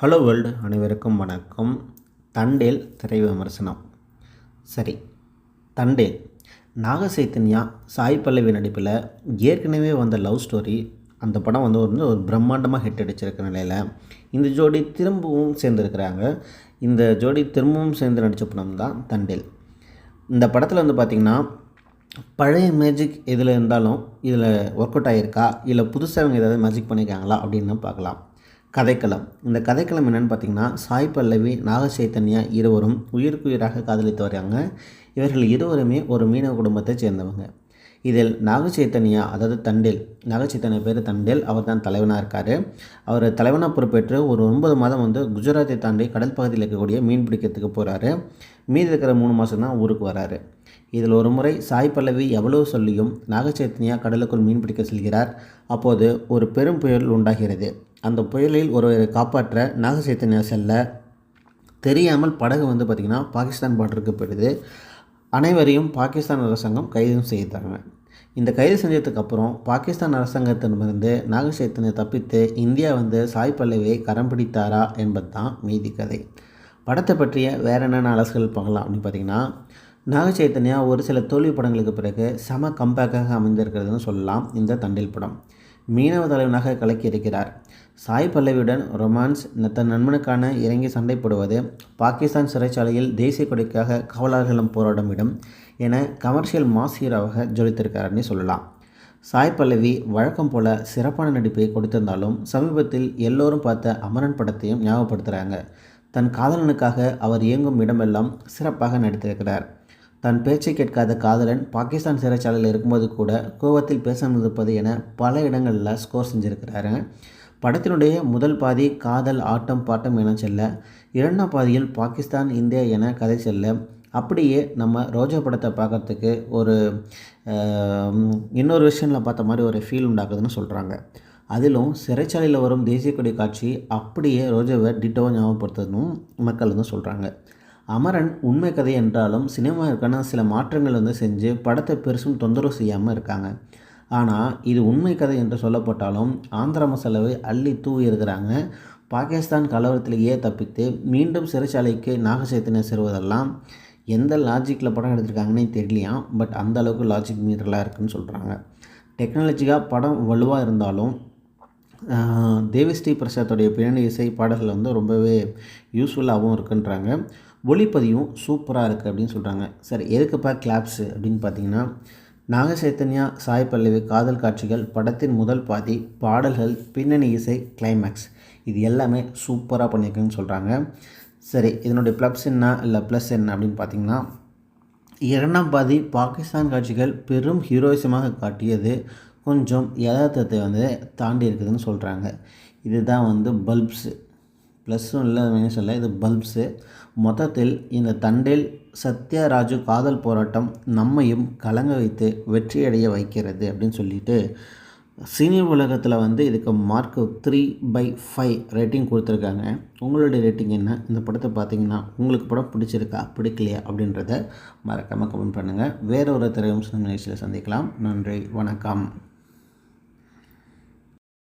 Hello world அனைவருக்கும் வணக்கம். தண்டேல் திரை விமர்சனம். சரி தண்டேல். நாக சைத்தன்யா சாய் பல்லவி நடிப்பில் ஏற்கனவே வந்த லவ் ஸ்டோரி அந்த படம் வந்து வந்து ஒரு பிரம்மாண்டமாக ஹிட் அடிச்சிருக்க நிலையில் இந்த ஜோடி திரும்பவும் சேர்ந்துருக்கிறாங்க. இந்த ஜோடி திரும்பவும் சேர்ந்து நடித்த படம் தான் தண்டேல். இந்த படத்தில் வந்து பார்த்திங்கன்னா பழைய மேஜிக் எதில் இருந்தாலும் இதில் ஒர்க் அவுட் ஆகியிருக்கா இல்லை புதுசாக அவங்க ஏதாவது மேஜிக் பண்ணியிருக்காங்களா அப்படின்னு பார்க்கலாம். கதைக்களம். இந்த கதைக்களம் என்னென்னு பார்த்தீங்கன்னா சாய் பல்லவி நாக சைத்தன்யா இருவரும் உயிருக்குயிராக காதலித்து வராங்க இவர்கள் இருவருமே ஒரு மீனவ குடும்பத்தை சேர்ந்தவங்க. இதில் நாகச்சைத்தன்யா அதாவது தண்டேல் நாகச்சைத்தன்யா பேர் தண்டேல் அவர் தான் தலைவனாக இருக்கார். அவர் தலைவனாக பொறுப்பேற்று ஒரு ஒன்பது மாதம் வந்து குஜராத்தை தாண்டி கடல் பகுதியில் இருக்கக்கூடிய மீன் பிடிக்கிறதுக்கு போகிறாரு மீதி இருக்கிற மூணு மாதம் தான் ஊருக்கு வராரு. இதில் ஒரு முறை சாய் பல்லவி எவ்வளவு சொல்லியும் நாகச்சைத்தன்யா கடலுக்குள் மீன் பிடிக்க செல்கிறார். அப்போது ஒரு பெரும் புயல் உண்டாகிறது. அந்த புயலில் ஒருவரை காப்பாற்ற நாகசைத்தன்யா செல்ல தெரியாமல் படகு வந்து பார்த்திங்கன்னா பாகிஸ்தான் பார்டருக்கு போயிடுது. அனைவரையும் பாகிஸ்தான் அரசாங்கம் கைதும் செய்தாங்க. இந்த கைது செஞ்சதுக்கு அப்புறம் பாகிஸ்தான் அரசாங்கத்திடமிருந்து நாகசைத்தனை தப்பித்து இந்தியா வந்து சாய் பல்லவியை கரம் பிடித்தாரா என்பது தான் மீதி கதை. படத்தை பற்றிய வேறு என்னென்ன அலசுகள் பார்க்கலாம் அப்படின்னு பார்த்தீங்கன்னா நாக சைத்தன்யா ஒரு சில தோல்வி படங்களுக்கு பிறகு சம கம்பேக்காக அமைந்திருக்கிறதுன்னு சொல்லலாம் இந்த தண்டில் படம். மீனவ தலைவனாக கலக்கியிருக்கிறார். சாய் பல்லவியுடன் ரொமான்ஸ் தன் நண்பனுக்கான இறங்கி சண்டைப்படுவது பாகிஸ்தான் சிறைச்சாலையில் தேசிய கொடிக்காக காவலர்களும் போராடும் இடம் என கமர்ஷியல் மாஸ் ஹீரோவாக ஜொலித்திருக்காருன்னு சொல்லலாம். சாய் பல்லவி வழக்கம் போல சிறப்பான நடிப்பை கொடுத்திருந்தாலும் சமீபத்தில் எல்லோரும் பார்த்த அமரன் படத்தையும் ஞாபகப்படுத்துகிறாங்க தன் காதலனுக்காக அவர் இயங்கும் இடமெல்லாம் சிறப்பாக நடித்திருக்கிறார். தன் பேச்சை கேட்காத காதலன் பாகிஸ்தான் சிறைச்சாலையில் இருக்கும்போது கூட கோவத்தில் பேசாமல் இருப்பது என பல இடங்களில் ஸ்கோர் செஞ்சுருக்கிறாரு. படத்தினுடைய முதல் பாதி காதல் ஆட்டம் பாட்டம் என செல்ல இரண்டாம் பாதியில் பாகிஸ்தான் இந்தியா என கதை செல்ல அப்படியே நம்ம ரோஜா படத்தை பார்க்குறதுக்கு ஒரு இன்னொரு விஷயத்தில் பார்த்த மாதிரி ஒரு ஃபீல் உண்டாக்குதுன்னு சொல்கிறாங்க அதிலும் சிறைச்சாலையில் வரும் தேசிய கொடி காட்சி அப்படியே ரோஜாவை டிட்டோவை ஞாபகப்படுத்துறதும் மக்கள் வந்து சொல்கிறாங்க அமரன் உண்மை கதை என்றாலும் சினிமாவிற்கான சில மாற்றங்கள் வந்து செஞ்சு படத்தை பெருசும் தொந்தரவு செய்யாமல் இருக்காங்க. ஆனால் இது உண்மை கதை என்று சொல்லப்பட்டாலும் ஆந்திர மசாலாவை அள்ளி தூவி இருக்கிறாங்க. பாகிஸ்தான் கலவரத்திலேயே தப்பித்து மீண்டும் சிறைச்சாலைக்கு நாகசைத்தனை சேருவதெல்லாம் எந்த லாஜிக்கில் படம் எடுத்திருக்காங்கன்னே தெரியலையாம் பட் அந்த அளவுக்கு லாஜிக் மீறலாக இருக்குதுன்னு சொல்கிறாங்க டெக்னாலஜிக்காக படம் வலுவாக இருந்தாலும் தேவிஸ்ரீ பிரசாத்தோடைய பின்னணி இசை பாடல்கள் வந்து ரொம்பவே யூஸ்ஃபுல்லாகவும் இருக்குன்றாங்க. ஒளிப்பதிவும் சூப்பராக இருக்குது அப்படின்னு சொல்கிறாங்க சரி எதுக்குப்பா கிளாப்ஸு அப்படின்னு பார்த்தீங்கன்னா நாக சைத்தன்யா சாய் பல்லவி காதல் காட்சிகள் படத்தின் முதல் பாதி பாடல்கள் பின்னணி இசை கிளைமேக்ஸ் இது எல்லாமே சூப்பராக பண்ணியிருக்குன்னு சொல்கிறாங்க சரி இதனுடைய ப்ளப்ஸ் என்ன இல்லை ப்ளஸ் என்ன அப்படின்னு பார்த்தீங்கன்னா இரண்டாம் பாதி பாகிஸ்தான் காட்சிகள் பெரும் ஹீரோயிசமாக காட்டியது கொஞ்சம் யதார்த்தத்தை வந்து தாண்டி இருக்குதுன்னு சொல்கிறாங்க இதுதான் வந்து பல்ப்ஸு. ப்ளஸ்ஸும் இல்லை சொல்ல இது பல்ப்ஸு. மொத்தத்தில் இந்த தண்டேல் சத்யராஜு காதல் போராட்டம் நம்மையும் கலங்க வைத்து வெற்றியடைய வைக்கிறது அப்படின்னு சொல்லிட்டு சினி உலகத்தில் வந்து இதுக்கு mark three by five rating கொடுத்துருக்காங்க. உங்களுடைய ரேட்டிங் என்ன? இந்த படத்தை பார்த்தீங்கன்னா உங்களுக்கு படம் பிடிச்சிருக்கா? பிடிக்கலையா? அப்படின்றத மறக்காமல் கமெண்ட் பண்ணுங்கள் வேற ஒரு திரைவம்சம் நிகழ்ச்சியில் சந்திக்கலாம். நன்றி வணக்கம்.